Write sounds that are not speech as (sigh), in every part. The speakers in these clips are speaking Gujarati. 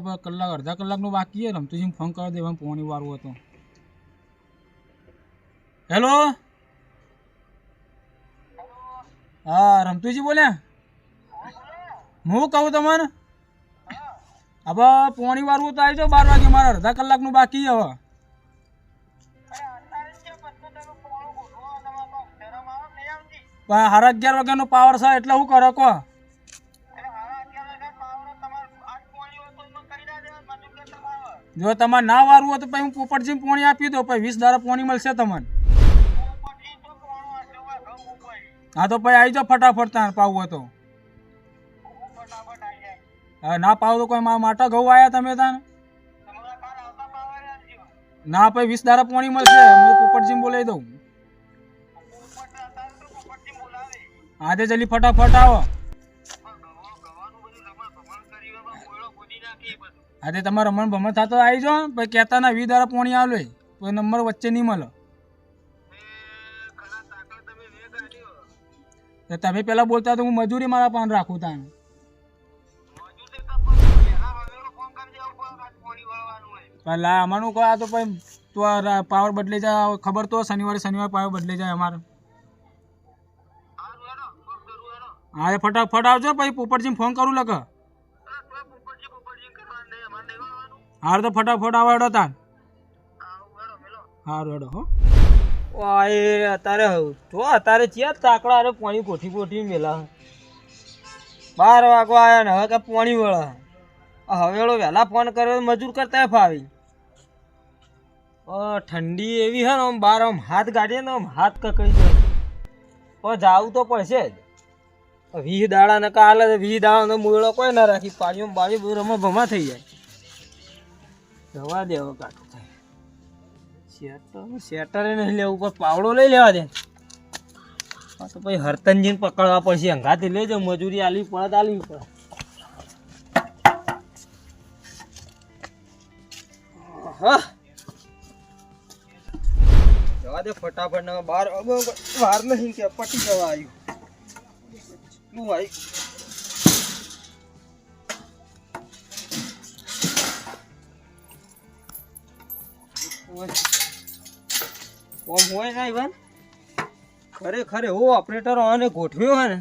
આપણે કલાક અડધા કલાકનું બાકી છે રમતુજી ફોન કરી દેવા પોણી વાળું હતો. હેલો હા રમતુજી બોલ્યા હું કહું તમને? હવે પોણી વાળું તો આવી જાઓ બાર વાગે મારે અડધા કલાકનું બાકી હવે. પણ સાડા અગિયાર વાગ્યાનો પાવર છે એટલે હું કરો કહો. જો તમારે ના વારવું હોય તો પછી હું પોપટજી પોણી આપી દો પછી વીસ દાડા પોણી મળશે તમને. હા, તો પછી આવી જાઓ ફટાફટ ત્યાં પાવું હોય તો. હા, ના પાવ તો કોઈ મારા માટા ઘઉં આવ્યા તમે ત્યાં ના, પછી વીસ દારા પોણી મળશે, હું પોપટજી બોલાવી દઉં. હા તે જલ્દી ફટાફટ આવો. હા તે તમારે રમણ ભમણ થતો આવી જાઓ પછી કહેતા ના વી દાડા પોણી આવે કોઈ નંબર વચ્ચે નહીં મળે. તો તમે પેલા બોલતા તો હું મજૂરી મારા પાન રાખું તમે પેલા અમારું કહો તો પછી તો પાવર બદલી જાય ખબર તો શનિવારે શનિવારે પાવર બદલી જાય અમારે. હા ફટાફટ આવજો પછી પોપટજી ફોન કરું લખ હાર તો ફટાફટ આવો હેડો તાન. હારું હેડો હો. એ અત્યારે તો અત્યારે ચિયા તાકડા અરે પાણી કોઠી કોઠી મેલા. બાર વાગવા આયા ને, હવે કે પાણી વળા. આ હવેળો વહેલા ફોન કર્યો મજૂર કરતા ફાવી. ઠંડી એવી હે ને, આમ બાર આમ હાથ ગાડીએ ને, આમ હાથ કકડી જાય પણ જાવું તો પડશે જ. વીહ દાડા ને કાલે વીહ દાડા મૂળો કોઈ ના રાખી પાણીઓ બાળી રમા ભમા થઈ જાય. જવા દેવો કાઢું થાય. શેટર, શેટરે નહીં લેવું પણ પાવડો લઈ લેવા દે. તો પછી હરતનજીને પકડવા પડશે, અંગાથી લઈ જાઓ, મજૂરી આલવી પડે તો આલવી પડે. જવા દે ફટાફટ બાર વાર નહીં કે, પટી જવા આવ્યું. શું ભાઈ? ઓમ હોય ના ઈવન? ખરેખર એવો ઓપરેટર આને ગોઠવ્યો હે ને.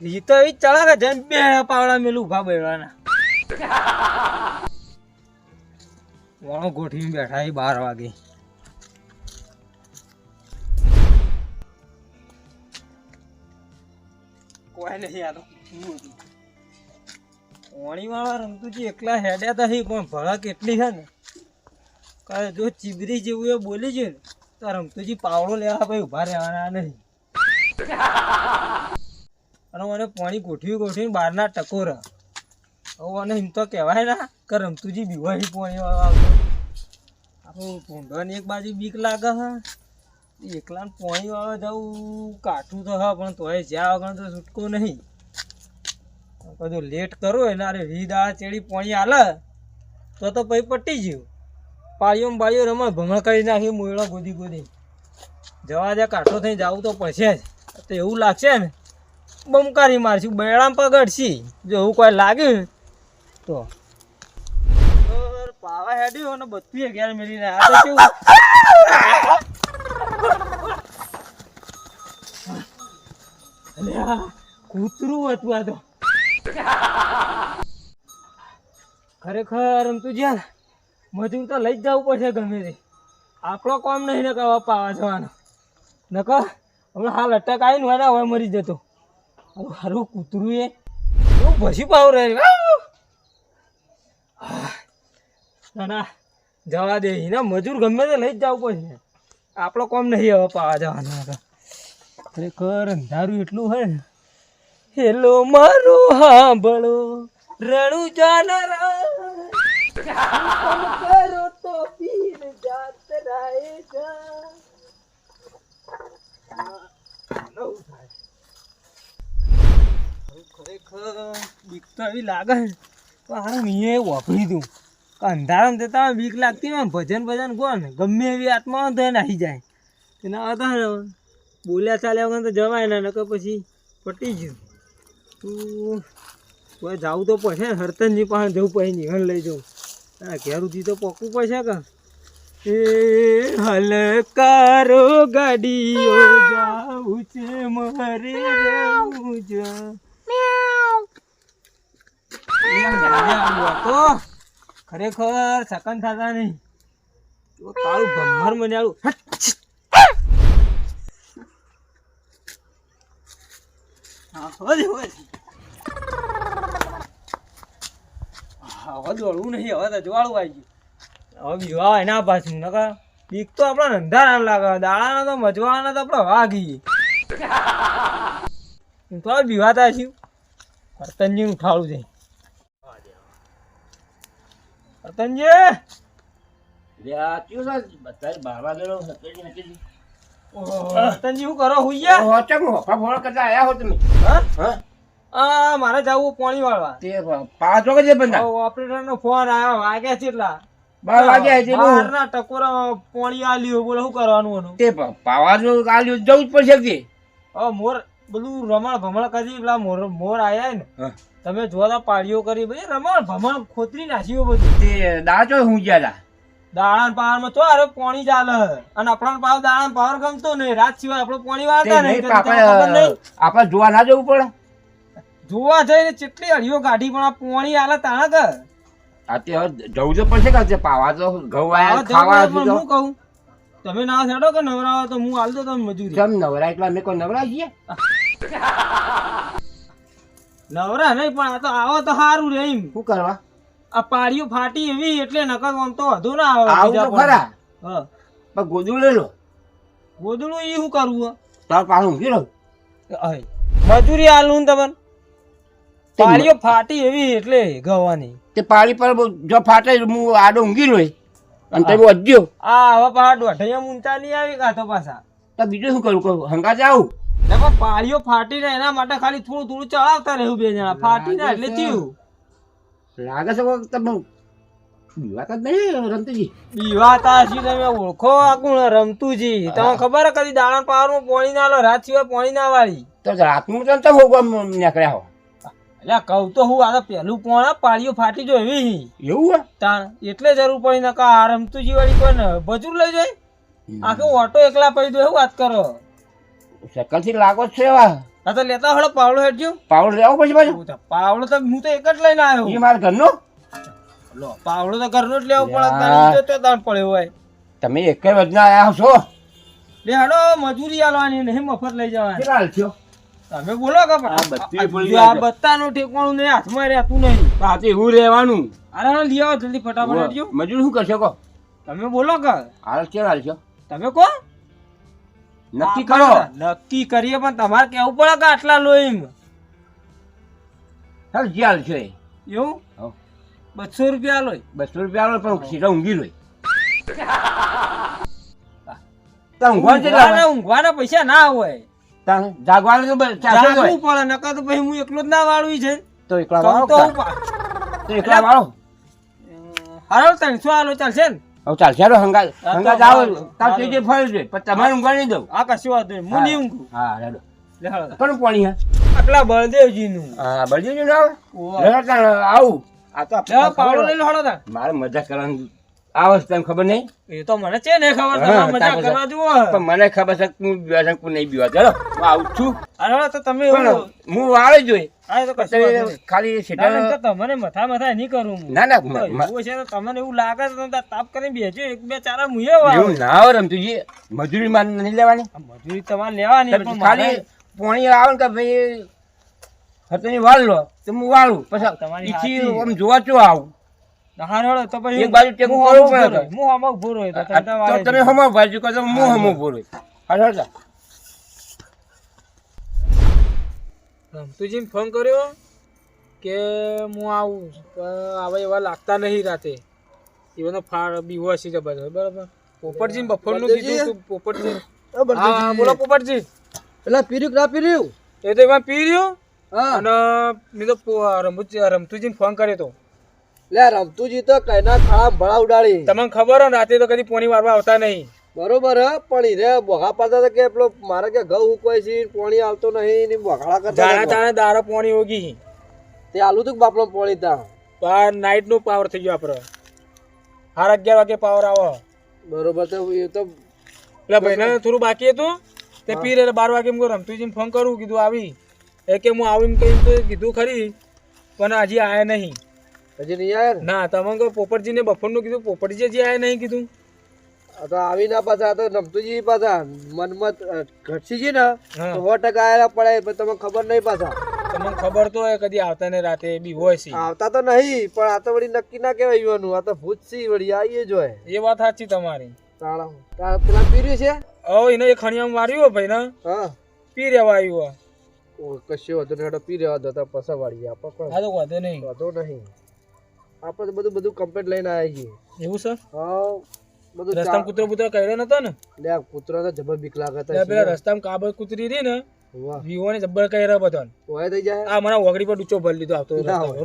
ઈ તો એ ચડાવે જેમ બે પાવડા મેલું ઊભા બેડવાના વાણો ગોઠવીને બેઠા એ બાર વાગે. કોઈ નહીં આલો પાણી વાળા રમતુજી એકલા હેડ્યા તા પણ ભળા કેટલી છે ને. કાંઈ જો ચીબરી જેવું એ બોલી છે ને, તો રમતુજી પાવડો લેવા ભાઈ ઊભા રહેવાના નહીં અને મને પાણી ગોઠવી ગોઠવીને બહારના ટકોરા હવે અને એમ તો કહેવાય ના કે રમતુજી બીવાની પાણી વાળા આપણું ભૂંડવાની એક બાજુ બીક લાગે હા. એકલા પાણી વાળા જવું કાઠું તો હા, પણ તોય જ્યાં વગર તો છૂટકો નહીં. કદું લેટ કરો એને અરે વીદ આ ચેડી પાણી હાલે તો તો પછી પટી ગયું. પાળીઓ પાળીઓ રમે ભમણ કરી નાખી મોયડો ગોદી ગોદી. જવા દે, કાઠો થઈ જવું તો પડશે જ. તો એવું લાગશે ને? બમકારી મારશું બેડામ પગડશી. જો એવું કોઈ લાગ્યું તો. પાવા હેડ્યું અને બધું અગિયાર મેળીને આ તો કેવું? કૂતરું હતું આ તો. ખરેખર તું જ્યાં મજૂર તો લઈ જ જવું પડશે ગમે તે. આપણો કોમ નહીં ને કવા પાવા જવાનો. નકો હમણાં હાલ અટક આવીને ને હવે મરી જતો. હવે હારું કૂતરું એ. એવું ભસી પાવ રહે ના ના. જવા દે. એને મજૂર ગમે તે લઈ જ જવું પડશે. આપણો કોમ નહીં હવે પાવા જવાનો ખરેખર અંધારું એટલું હોય ને. હેલો, મારું હાંભળો. રણુ જાનરા. કરો તો પીર જાત રાય જા નવું થાય. ખરેખર બીક તો એવી લાગે ને હારું મેં વાપરી દઉં. અંધારામાં જતા બીક લાગતી હોય ભજન ભજન કોણ ગમે એવી આત્મા નાહી જાય એના હતા બોલ્યા ચાલ્યા વગર તો જવાય ના, નકર પછી પટી ગયું. તું તો પડશે હરતનજી પાસે જવું પછી નિહણ લઈ જવું ઘેર સુધી તો પોકવું પડશે કે? એ હલકારો ગાડીઓ જાવું છે મારે જવું છે તો ખરેખર સકન થતા નહીં. તારું ભમ્મર મને આવું હોય હવે હવે દોડવું નહીં હવે તો જોવાળું આવી ગયું. હવે વિવાહ એના પાછું નકર બીક તો આપણા અંધાર આમ લાગે દાડાના તો મજવાના તો આપણે વાગી તો થાય છે. વર્તનજી ઉઠાડું છે. વર્તનજી વર્તનજી શું કરો હા? હા? આ મારે જવું પાણી વાળવા. ઓપરેટર નો ફોન આવ્યો વાગ્યા કેટલા બહારના ટકોરા પાણી આલ્યું બોલો શું કરવાનું એનું જવું જ પડશે કે. ઓ મોર બધું રમણ ભમણ કરી પેલા મોર મોર આયા ને. તમે જોતા પાડીઓ કરી ભાઈ રમણ ભમણ ખોતરી નાખ્યું બધું. તે દાચો હું ગયા દાણા પાવરમાં તો અરે પાણી ચાલે અને આપણા પાવ દાણા પાવર ગમતો નહીં. રાત સિવાય આપણે પાણી વાળતા નહીં. આપણે જોવા ના જવું પડે. જોવા જઈને કેટલી અડીઓ ગાડી પણ આ પોણી આલે તાણા કર. અત્યારે જવું તો પડશે કે તે પાવા તો ઘઉં આયા જવું ખાવા પણ હું કહું તમે ના છેડો કે નવરાવો તો હું આલતો તમે મજૂરી. કેમ નવરા? એટલા મે કોઈ નવરા છીએ? નવરા નહીં પણ આ તો આવો તો સારું રે એમ. શું કરવા? આ પાડીઓ ફાટી એવી એટલે નકર આમ તો વધુ ના આવે આવું તો ખરા. હા. પણ ગોદડું લઈ લો. ગોદડું ઈ શું કરવું તાર પાછું ઊંઘી રહું મજૂરી આલું તમને? તે પાડીઓ ફાટી એવી એટલે ગવાની. તે પાળી પર જો ફાટે હું આડો ઊંઘી રહી અને તમે વધ્યો આ હવે પાડ દોઢિયા ઊંચા નહીં આવી કાતો પાછા? તો બીજું શું કરું? કહું હંગા જાઉં ને પણ પાળીઓ ફાટી ને એના માટે ખાલી થોડું થોડું ચડાવતા રહેવું બે જણા. ફાટી ને એટલે થયું. લાગે છે તમે બીવાત જ નહીં રમતીજી. બીવાતા છી તમે ઓળખો આ કોણ? રમતુજી. તમને ખબર કદી દાણા પાવરમાં પાણી ના લો? રાત સિવાય પોણી ના વાળી. તો રાતનું તો તમે હોગવા નીકળ્યા હો. એટલે કહું તો હું આ પેલું પોણા પાળીઓ ફાટી જો એવી એવું હે? તાણ એટલે જરૂર પડી ને કા આ રમતુજી વાળી કોઈ ને બજુર લઈ જાય? આખો ઓટો એકલા પડી દો એવું વાત કરો? શકલથી લાગો છે એવા. આ તો લેતા હળો પાવડો હેડજો. પાવડો લેવો પછી પાછો? પાવડો તો હું તો એક જ લઈને એ આવ્યો મારા ઘરનો? લો પાવડો તો ઘરનો જ લેવો પડે તો દાણ પડ્યો હોય. તમે એક જ વજના આયા છો લે હાડો મજૂરી આલવાની નહીં મફત લઈ જવાની કેટલા હાલ થયો તમે બોલો કે આ બત્તી પડી આ. બત્તાનું ઠેકવાનું નહીં હાથમાં રહેતું નહીં. પાછી એવું રહેવાનું. અરે હા, લઈ આવો જલ્દી ફટાફટ આવજો મજૂર શું કરશો કો તમે બોલો કે. હાલ કે હાલ છો? તમે કો નક્કી કરો. નક્કી કરીએ પણ તમારે કેવું પડે કે આટલા લોહીમ? હાલ જે હાલ છે એવું? બસો રૂપિયા લોય બસો રૂપિયા લોય પણ સીધા ઊંઘી લો તા ઊંઘવાના પૈસા ના હોય. જાગવાનું તો જ જાગવું પડે નકર તો પછી હું એકલો જ ના વાળું છે. તો એકલા વાળો? તો એકલા વાળો? હારો ત્રણસો આલો ચાલશે ને? હવે ચાલશે હાલો હંગા હંગા તો તાર તે જે ફળ છે પણ તમારે ઊંઘવા નહીં દઉં. આ કશું વાંધો નહીં. હું નહીં ઊંઘું. હા હેડો લે. પાણી હે આટલા બળદેવજીનું. હા બળદેવજી ના આવે. આ તો પાવડો મારે મજા કરવાની આવે તને ખબર નહીં? એ તો મને છે ને ખબર તમે મજા કરવા જુઓ. પણ મને ખબર છે તું બીવા છે નહીં બીવા ચાલો હું આવું છું. અરે તો તમે હું વાળે જોઈ. ખાલી તમને મથા મથા નહીં કરું ના ના તો મ- મ- એવું છે તો તમને એવું લાગે છે તાપ કરીને એક બે ચારા એવું ના હોય રમતુજી મજૂરી માર નહીં લેવાની? મજૂરી તમારે લેવાની પણ ખાલી પોણી આવે ને કે ભાઈ હતની વાળ લો તો હું વાળું. પછી તમારી આમ જોવા ચો આવું. હા, હેડો, તો પછી એક બાજુ ટેકું. હું હમો તમે. હમો કહો હું હમો રમતુજીને ફોન કર્યો કે હું આવું પણ હવે એવા લાગતા નહીં રાતે. એવાનો ફાળ બીવો હશે બરાબર? પોપટજી બફરનું કીધું તું પોપટજી. હા બોલો પોપટજી. પેલા પીર્યું કે ના પીર્યું? એ તો એમાં પી રહ્યું હા. અને મેં તો પો- રમતુજી રમતુજીને ફોન કર્યો તો. લે રમતુજી તો કઈના ખાડા ભળા ઉડાડી. તમને ખબર હો રાતે તો કદી પોણી વારવા આવતા નહીં. બરોબર હે પણ હીરે બોગા પાડતા હતા કે પેલો મારે કે ઘઉં ઉકવાય છે પોણી આવતો નહીં ને બોગાળા કરતા જાણા તાણે દારો પોણી ઓગી તે આલુ તું બાપલો પોણી તા? પા નાઈટનું પાવર થઈ ગયો આપડે હાર અગિયાર વાગે પાવર આવો. બરોબર તો એ તો પેલા ભાઈને થોડું બાકી હતું. તે પીર રે બાર વાગે એમ કહું રમતુજીને ફોન કરું કીધું આવી. એ કે હું આવીને એમ કહી તો કીધું ખરી પણ હજી આયા નહીં. હજી નહીં યાર ના? તમે કહો પોપટજીને બપોરનું કીધું પોપટજી હજી આયા નહીં કીધું. આ તો આવી ના પાછા આ તો રમતુજી પાછા મનમાં ઘટસીજી ને હા. તો સો ટકા આયેલા પડે પણ તમને ખબર નહીં પાછા. તમને ખબર તો હોય કદી આવતા ને રાતે બી હોય છે. આવતા તો નહીં પણ આ તો વળી નક્કી ના કહેવાય યુવાનું આ તો ભૂત સી વળી આવીએ જ એ વાત સાચી તમારી. તાળા તાળા પેલા પીર્યું છે? ઓ એને એ ખણિયામાં માર્યું હોય ભાઈ ને? હા. પી રહેવા આવ્યું હોય. ઓ કશો વધુ ને પી રહેવા દો તો પસા વાળી આ તો વાંધો નહીં. વાંધો નહીં. આપણે તો બધું બધું કમ્પ્લીટ લઈને આવ્યા છીએ. એવું છે? હા બધું રસ્તામાં કૂતરો કૂતરો કર્યો નતો ને? લે આ કૂતરો તો જબર બીક લાગે ત્યાં પેલા રસ્તામાં કાબર કૂતરી રહી ને વાહ. વિવો ને જબ્બર કર્યા બધા ઓય થઈ જાય. આ મને વગડી પર ડૂચો ભરી લીધો આવતો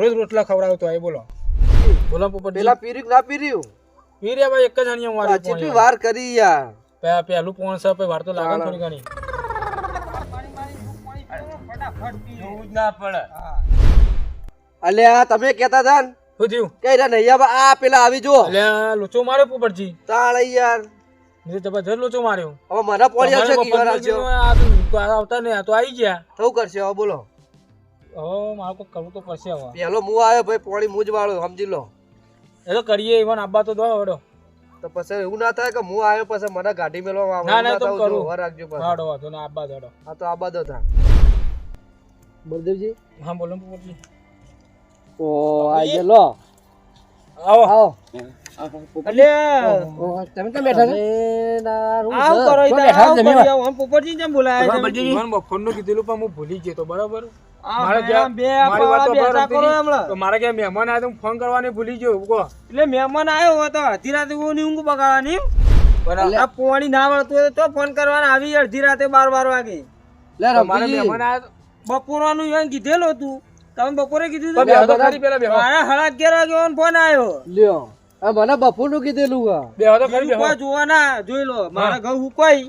રોજ રોટલા ખવડાવતો હોય બોલો. બોલો પોપટ પેલા પીર્યું ના પીર્યું? પીર્યા ભાઈ એક જ અણિયા આ મારી કેટલી વાર કરી યાર. પેલા પેલું પોણ છે પછી વાર તો લાગે થોડી ઘણી. જોવું જ ના પડે અલ્યા તમે કેતા હતા ને શું થયું? આ પેલા આવી જો એટલે લોચો માર્યો પોપટજી? તાળ યાર. મેં જબરજસ્ત લોચો માર્યો. હવે મને આવશે આવતા ને આ તો આવી ગયા. થવું કરશે હવે બોલો. હવે મારે કોઈ કરવું તો પડશે હવે. પેલો હું આવ્યો ભાઈ પોણી મુજ વાળો સમજી લો. એ તો કરીએ ઈવન આબા તો દો હડો તો પછી એવું ના થાય કે હું આવ્યો પછી મને ગાડી મેળવા આવે ના, ના, તો કરું. ઊભા રાખજો પાછા. હડો વાંધો ને આબા તો હતા બલદેવજી હા બોલો પોપટજી. ઓ આઈ ગયો આવો. આવો. એટલે તમે તો બેઠા ને ના રૂમ આવું છે. મારે ક્યાં મહેમાન આવ્યા તો ફોન કરવાની ભૂલી ગયો એટલે મહેમાન આવ્યો તો અડધી રાતે ઊંઘ ઊંઘ બગાડવાની બરાબર આ પોણી ના વળતું હોય તો ફોન કરવાના આવી અડધી રાતે બાર બાર વાગે લે મારે મહેમાન એમ કીધેલું હતું. તમે બપોરે કીધું તો બેહો તો ખરી પેલા બેહો. મારા સાડા અગિયાર વાગે ઓન ફોન આવ્યો લ્યો. આ મને બપોરનું કીધેલું હા બેહો તો ખરી બીજું બેહો. કોઈ જોવા ના જોઈ લો. મારા ઘઉં ઉકાઈ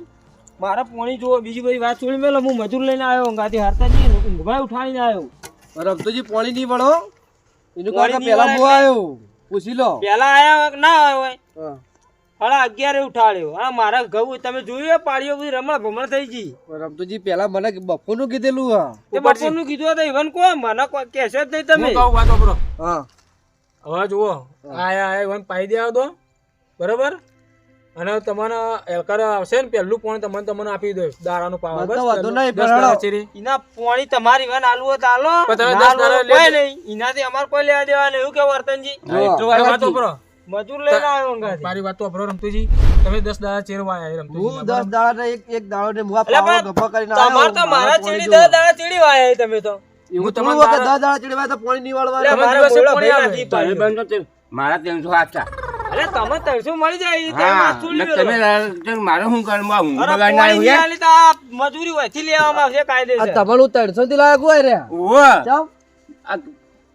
મારા પોણી જોવો બીજી બધી વાત છોડી મેલો. હું મજૂર લઈને આવ્યો ઊંઘાથી હારતા જઈએ ઊંઘમાં ઉઠાડીને આવ્યો. રમતુજી પોણી નહીં વળો. એનું કારણ બો હું આવ્યો. પૂછી લો. પેલા આયા ના આવ્યો હોય. સાડા અગિયારે ઉઠાડ્યો. આ મારા ઘઉં તમે જોયું પાડ્યો બધી રમણ ભમણ થઈ ગઈ? રમતુજી પેલા મને બપોરનું કીધેલું હા. તે બપોરનું કીધું હતું ઇવન કો મને કહેશો જ નહીં તમે. હું કહું વાત વાપરો. હા. હવે જુઓ. આયા આયા ઇવન પાઈ દેવા દો. બરાબર? અને તમને એલકાર આવશે ને પહેલું પોણ તમને તમને આપી દો દાડાનું પાવા બસ વાંધો નહીં. ચીરી. એના પોણી તમારી વન આલુ હોય તો આલો પણ તમે ના દસ આલુ હોય દાડા કોઈ લેજો. નહીં. એનાથી અમારે કોઈ લેવા દેવા નહીં. એવું કે વર્તનજી. એટલું વાત તો વાપરો. મજૂર લઈને આવ્યો ગાડી. મારી વાત તો અભરો રમતુજી. તમે 10 દાડા ચેરવા આયા રમતુજી. હું 10 દાડા ને એક એક દાડો ને મુવા પણ ગપ્પા કરીને તમારે તો મારા ચીડી જોવો. દસ દાડા ચીડી વાયા તમે તો. હું હોય કે દસ દાડા ચડવાય તો પાણી નહીં વાળવાનું. તમે મારા દિવસે પાણી આવે. થી પાડ્યો. બંધ મારા ત્રણસો હાચા અરે તમે ત્રણસો મળી જાય તે માસુલ. તમે મારે શું કરવા? હું બગાડ ના આવ્યું આલી તો આ મજૂરી હોયથી લેવામાં આવશે આ કાયદેસર તમારું ત્રણસો થી લાયક હોય રે. ઓ આ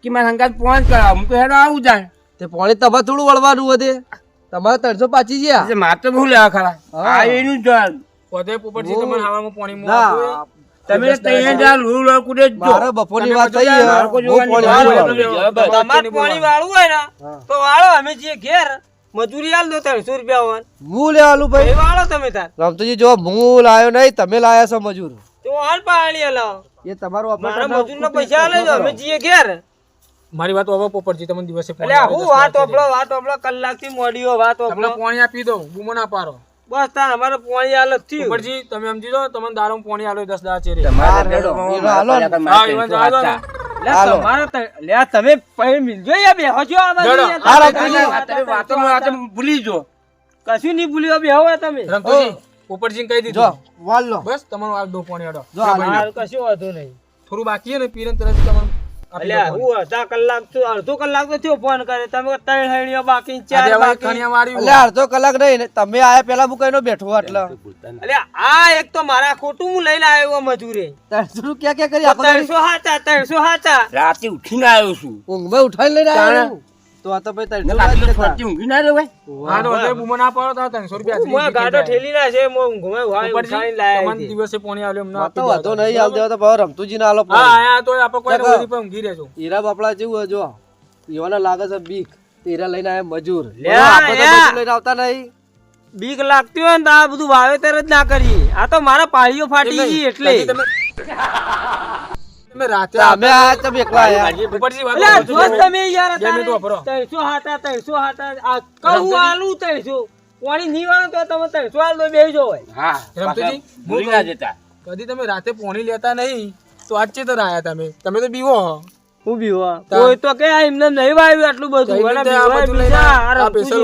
કે મારા સંગાત ફોન કરાવ હું તો હેડો આવું જાય. તે પોણી તમારે થોડું વળવાનું વધે તમારે ત્રણસો પાછી ગયા માત્ર મારે તો લેવા ખરા. હા. આ એનું જ પોતે પોપટજી તમને હાવામાં પાણી માં તમે ત્યાં જો. મારે બપોરની વાત થઈ હું પોણી વાળું. તમારે પાણી વાળવું હોય ને તો વાળો અમે જઈએ ઘેર. મજૂરી આલ દો ત્રણસો રૂપિયા હોય હું ભાઈ. વાળો તમે તાર. રમતુજી જો હું લાયો નહીં તમે લાયા છો મજૂર. તો હાલ પાણી હલાવો. એ તમારું મારા પૈસા આલે અમે જઈએ ઘેર. મારી વાત હવે પોપટજી તમને દિવસે હું વાત ઓપડો વાત ઓપડો કલાકથી મોડીઓ વાત તમને પાણી આપી દઉં બૂમો ના પારો બસ તાર અમારે પાણી હાલતથી પોપટજી તમે સમજી લો તમને દારૂ પાણી આલો 10 દા ચેરી. તમારે ને. મારા હા, ઈવન. હાચા. લે હાલો. તમારે તો- લે આ તમે પૈ મિલજો યા બેહો છો આ જડો. વાતો ભૂલી જો. કશું નહીં ભૂલ્યો બેહો હવે તમે. રમતુજી પોપટજી કહી જો દીધું વાલ લો. બસ તમારું આ દો પાણી આડો જો કશું વાંધો નહીં. થોડું બાકી છે ને પીરન તરત તમારું. અલ્યા હું અડધા કલાક તો અડધો કલાક તો થયો ફોન કરે. તમે ત્રણ હેણીઓ બાકી ચાર બાકી. અડધો કલાક નહીં તમે આયા પેલા હું કઈનો બેઠો એટલે અલ્યા આ એક તો મારા ખોટું હું લઈને આવ્યો મજૂરે. ત્રણસો ક્યાં ક્યાં કરી? ત્રણસો હાચા ત્રણસો હાચા. રાતે ઉઠીને આવ્યો છું. ઊંઘમાં ઉઠાઈને લઈને આવ્યો. તો આ તો ભાઈ નકરમાં જ આટલું ઊંઘી ના રહેવાય હા તો હવે બુમો ના પાડો તો ત્રણસો રૂપિયા મો ગાડો ઠેલી ના છે મો ઊંઘમાં ભાઈ ઉઠાઈ લાય તમન દિવસે પોણી આલ્યો એમને માં આપી તો વાંધો નહીં આલ દેવા તો ભાવ રમતુજી ના આલો હા. આયા તો આપો કોઈ ચલો. પર ઊંઘી રહેજો. હીરા બાપડા જેવું જો એવાને લાગે છે બીક. હીરા લઈને આયા મજૂર. લે, આપણે તો મજૂર લઈને આવતા નહીં. બીક લાગતી હોય ને તો આ બધું વાવેતર જ ના કરીએ. આ તો મારા પાળીઓ ફાટી ગઈ એટલે. તમે તમે રાતે અમે આ તમે એકલા આયા ઉપરથી વાત જો તમે. તમે યાર મિનિટ વાપરો. અત્યારે ત્રણસો હાથા ત્રણસો હાથા. આ કહું આલુ ત્રણસો પાણી નહીં તો તમે ત્રણસો હાલ તો બેસી જાઓ ભાઈ. હા રમતુજી, ભૂલી ના જતા. કદી તમે રાતે પોણી લેતા નહીં તો આજ ચેતર આયા તમે. તમે તો બીવો હું. બીવો કોઈ તો કે આ એમને નહીં વાવ્યું આટલું બધું. અને આ પૈસા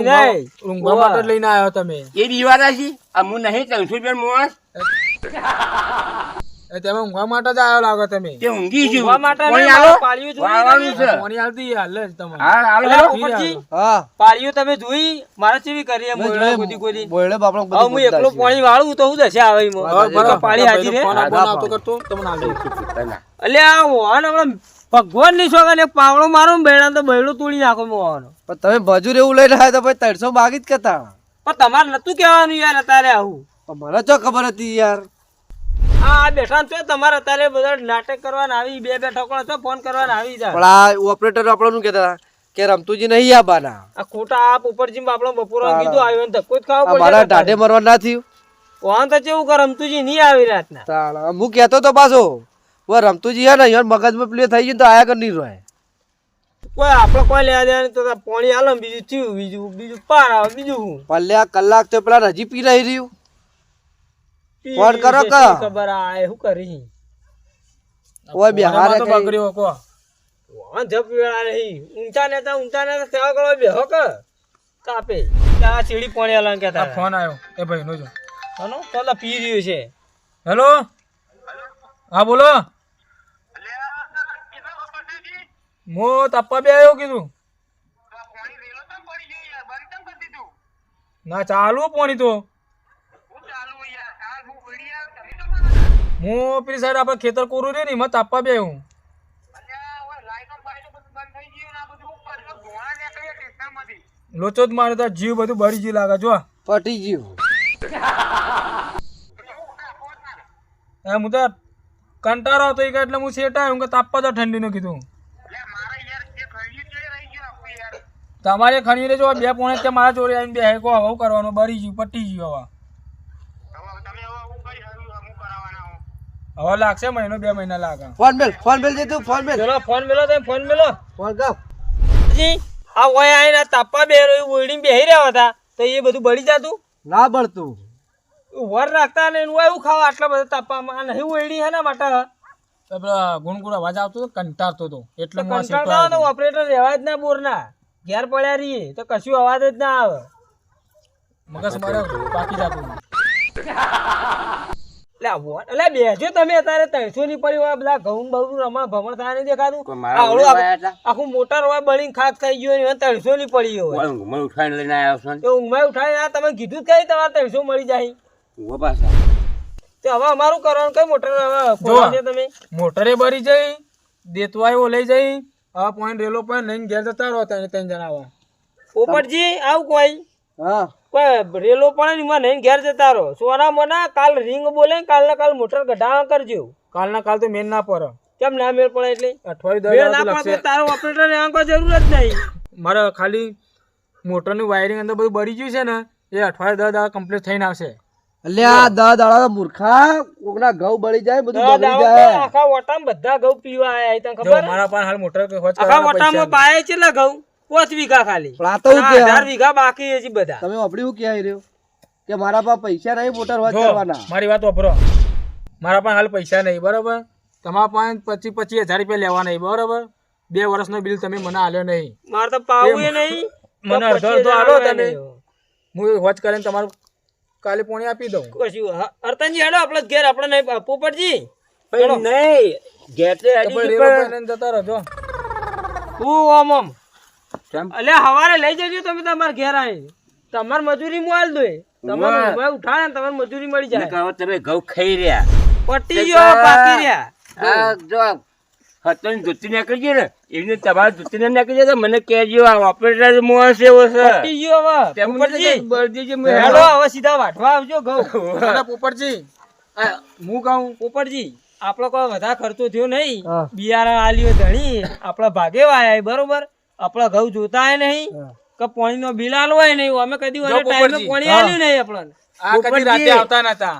ઊંઘવા- માટે લઈને આવ્યો તમે. એ દીવાના છે? આ હું નહીં ત્રણસો રૂપિયા માણસ (laughs) તમે ઊંઘવા માટે જ આવ્યો લાગો તમે. તે ઊંઘી છું. ઊંઘવા માટે આલો? પાળીઓ જોઈ છે. પોણી આલતી હાલે જ તમારે. હા હાલો ઉપરથી હા. પાળીઓ તમે જોઈ? મારે ચીવી કરી એમ જોઈ, ગોદી ગોદી. બોયડે બાપડા હવે હું એકલો પાણી વાળું તો હું દશા આવે એમાં. બરાબર. પાળી હાજી રે. આવતો કરતો તમને આલ દઉં. અલ્યા આ વાહન હમણાં ભગવાનની સોગન એક પાવડો મારો બેડા તો બૈડો તોડી નાખો મોવાનો પણ તમે મજૂર એવું લઈને આવ્યા તો ભાઈ ત્રણસો માગી જ કરતા પણ તમારે નતું કહેવાનું યાર અત્યારે આવું. મને તો ખબર હતી યાર. આ બેઠા છો તમારે અત્યારે બધા નાટક કરવાના આવી બે બે ઠોકણા તો ફોન કરવાના આવી જાય. પણ આ ઓપરેટર આપણે શું કહેતા કે રમતુજી નહીં આબાના આ ખોટા આપ ઉપરજી આપણો બપોર કીધું આવ્યો ને ધક્કો જ ખાવો મારા ઢાઢે મરવા ના થયું? વાહન તો કેવું કર રમતુજી નહીં આવી રાતના. હું કહેતો તો પાછો રમતુજી હે ને યાર મગજમાં પ્લે થઈ ગયું તો આયા કર નહીં રહે કોઈ આપણે કોઈ લેવા દેવા નહીં તો પાણી આલો બીજું થયું બીજું બીજું પાર આવે બીજું હું પણ કલાક તો પેલા હજી પી રહી રહ્યું. ફોન કરો કે? ખબર આ શું કરી ઓય બે તો બગડ્યો કો વાં જપ વેળા નહીં ઊંચા નેતા ઊંચા નેતા સેવા કરવા બેહો કે? કાપે. આ સીડી પાણી આલા કેતા ફોન આવ્યો એ ભાઈ નો જો. હનો તો પી રહ્યો છે. હેલો? હા બોલો. મો તપ્પા બે આવ્યો કીધું. ના ચાલુ પાણી તો. હું પેલી સાઈડ આપણે ખેતર કોરું રે ને એમાં તાપવા બે હું લોચો જ મારે તો જીવ બધું બળી ગયું લાગે જો પટી જીવ એમ હું તો કંટાળો હતો એ એટલે હું સેટા આવ્યો કે તાપવા ઠંડી ઠંડીનું કીધું. તમારે ખણી રે બે પોણે ત્યાં મારા જોડે આવીને બે હેકો હવે કરવાનું બળી ગયું પટી ગયું હવે. હવે લાગશે મહિનો બે મહિના લાગે. ફોન બેલ ફોન બેલ જે તું ફોન બેલ. ચલો ફોન મેલો તમે ફોન મેલો. ફોન કર. જી આ ઓય આઈને તાપા બે ઓઈડીને બેહી રહ્યા હતા. તો એ બધું બળી જાતું? ના બળતું. વર રાખતા ને એનું એવું ખાવા આટલા બધા તાપામાં? આ નહીં ઓઈડી હે ના માટે? તો પેલા ગુણગુણ અવાજ આવતો હતો કંટાળતો હતો એટલે કંટાળતો ઓપરેટર રહેવા જ ના બોરના. ઘેર પડ્યા રહીએ તો કશું અવાજ જ ના આવે. મગજ મારે પાકી જતું. એટલે વોટ- એટલે બેજો તમે અત્યારે ત્રણસો ની પડી હોય બધા ઘઉં બહુ રમણ ભમણ થાય નહીં દેખાતું? આવડું આખું- વાયા હતા? આખું મોટર હોય બળીને ખાક થઈ ગયું હોય ત્રણસો ની પડી હોય. ઊંઘમાં ઉઠાઈને લઈને આવ્યો છો તો ઊંઘમાં ઉઠાડી આ તમે કીધું કઈ તમારે ત્રણસો મળી જાય? ઊંઘો પાછા. તો હવે અમારું કરવાનું કઈ મોટર હવે તમે? મોટરે બરી જઈ દેતવાયો લઈ જઈ આ પોઈન્ટ રેલો પોઈન્ટ લઈને ઘેર જતા રહો ત્રણ ત્રણ જણા પોપટજી આવું કોઈ? હા. કોઈ રેલો પણ એમાં નહીં ઘેર જતા રહો. સોના મના કાલ રિંગ બોલે કાલ ના કાલ મોટર ગઢા કરજો. કાલના કાલ તો મેન ના પર કેમ ના મેળ પડે એટલે? અઠવાડિયું ના પડે તારો ઓપરેટર જરૂર જ નહીં. મારે ખાલી મોટરનું વાયરિંગ અંદર બધું બળી ગયું છે ને એ અઠવાડિયે દસ દાડા કમ્પ્લીટ થઈને આવશે. એટલે આ દા દાડા મૂર્ખા કોકના ઘઉં બળી જાય બધું બળી જાય. આખા વટામાં બધા ઘઉં પીવા આયા તને ખબર? મારા પાસે હાલ મોટર આખા ઓટામાં પૈસા છે પાયા ઘઉં? પાંચ વીઘા ખાલી. પણ આ તો હું કે અઢાર વીઘા બાકી છે બધા. તમે આપડી હું ક્યાં રહ્યો? કે મારા પાસે પૈસા નહીં મોટર વાત કરવાના? મારી વાત વાપરો. મારા પાસે હાલ પૈસા નહીં બરાબર? તમારા પાસે પચીસ પચીસ હજાર રૂપિયા લેવા નહીં બરાબર? બે વર્ષનો બિલ તમે મને આલ્યો નહીં. મારે તો પાવું નહીં. મને અડધો અડધો આલો તમે. હું વોચ કરીને તમારું કાલે પોણી આપી દઉં. કશું અર્તનજી હેડો આપણે ઘેર આપણે નહીં પોપટજી પણ. નહીં જતા રહો હું ઓમ ઓમ. કેમ? અલ્યા હવારે લઈ જજો તમે તમારા ઘેર આવીને. તમારી મજૂરી મોલ દો તમારે ઉઠાડે ને તમારી મજૂરી મળી જાય. તમે ઘઉં ખાઈ રહ્યા. પટી ગયો બાકી રહ્યા. આ જો હતન ધોતી નીકળી જાય ને. એમને તમારે ધોતી ના નીકળી જાય તો મને કહેજો આ ઓપરેટર મોહસ એવો છે. પટી ગયો હવે. પોપટજી બળદીજી હેલો હવે સીધા વાટવા આવજો ઘઉં. અને પોપટજી. આ હું કહું પોપટજી આપણો કોઈ વધારે ખર્ચો થયો નહીં. બિયારણ આલ્યો ધણી આપણા ભાગે વાયા બરોબર? આપણા ઘઉં જોતા નહીં કે પાણી નો બિલ આલવાય નહીં. અમે કદી ટાઈમે પાણી આલ્યું નહીં આપણને આ કદી રાતે આવતા નતા.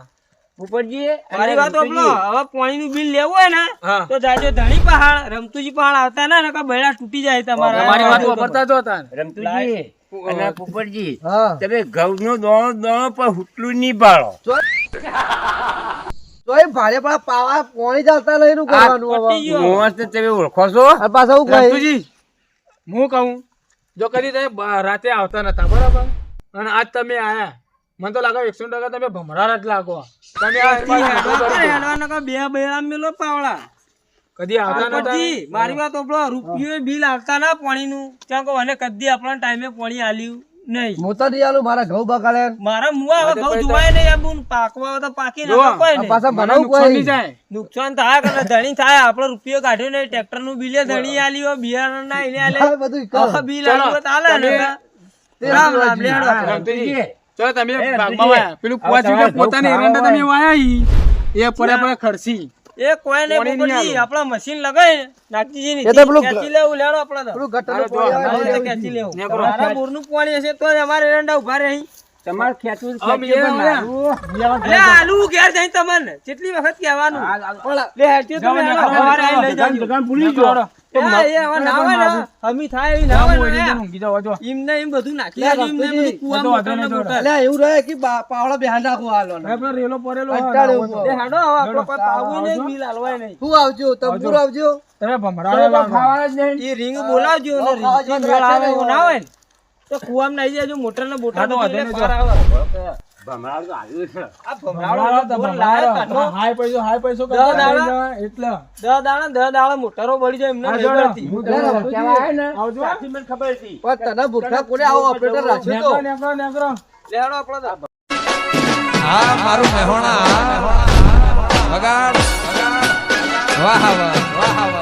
ઉપરજી મારી વાત આપણો હવે પાણી નું બિલ લેવું હોય ને તો જાજો ધણી પહાડ રમતુજી પહાડ આવતા ને કે બૈડા તૂટી જાય તમારા. તમારી વાત વાપરતા જ હતા. રમતુજી અને પોપટજી તમે ઘઉં નો દોણો દોણો પણ હુટલું નહીં પાડો તો એ ભાડે પણ પાવા પોણી ચાલતા નહીં નું કરવાનું હવે તમે ઓળખો છો? પાછા હું કહી રમતુજી હું કહું? જો કદી તમે રાતે આવતા નતા બરાબર? અને આજ તમે આયા. મને તો લાગે એકસો ટકા તમે ભમરાર જ લાગો. તમે બે બૈડા મેલો પાવડા? કદી આવતા નથી મારી વાત આપણો રૂપિયો બિલ આવતા ના પાણી નું ત્યાં કહો અને કદી આપણા ટાઈમે પાણી આલ્યું? નહીં. હું તો નહીં આલું મારા ઘઉં બગાડે મારા મુવા હવે ઘઉં ધોવાય નહીં આ બુન પાકવા તો પાકી ના કોઈ નહીં પાછા બનાવું કોઈ નહીં જાય. નુકસાન થાય કે ધણી થાય. આપણો રૂપિયો કાઢ્યો નહીં ટ્રેક્ટરનું બિલે ધણી આલ્યો બિયારણ ના એને આલે. બધું કર. બિલ આલ્યું તો ચાલે ને તમે- રામ રામ લેડો ચલો તમે ભાગમાં વાયા. પેલું પોતાની એરંડા તમે વાયા ઈ. એ પડ્યા પડ્યા ખડસી. એ કોઈ નહીં પાણી પોપટજી આપણા મશીન લગાય નાગજીજી ની ખેંચી લેવું લેડો આપણા તો. પેલું ને એવું ખેંચી લેવું. મારા બોરનું પાણી હશે તો અમારે એરંડા ઊભા રહી. તમારે ખેંચવું આલુ ઘેર જઈ તમને. કેટલી વખત કહેવાનું લે હેઠે તમે હવારે આઈ લઈ જાજો. દુકાન ભૂલી ગયો. તમે બોલાવજો ને હોય ને. તો કૂવામાં જાય જો મોટર ને બોટર હા, તો વાંધો. ને? આવજો. ત્યાંથી મને ખબર હતી. પણ તને ભૂખા કોને આવો ઓપરેટર રાખ્યો તો? નેકરો, નેકરો, નેકરો. આપણો તો. મારું મહેણા વાહ વાહ વાહ.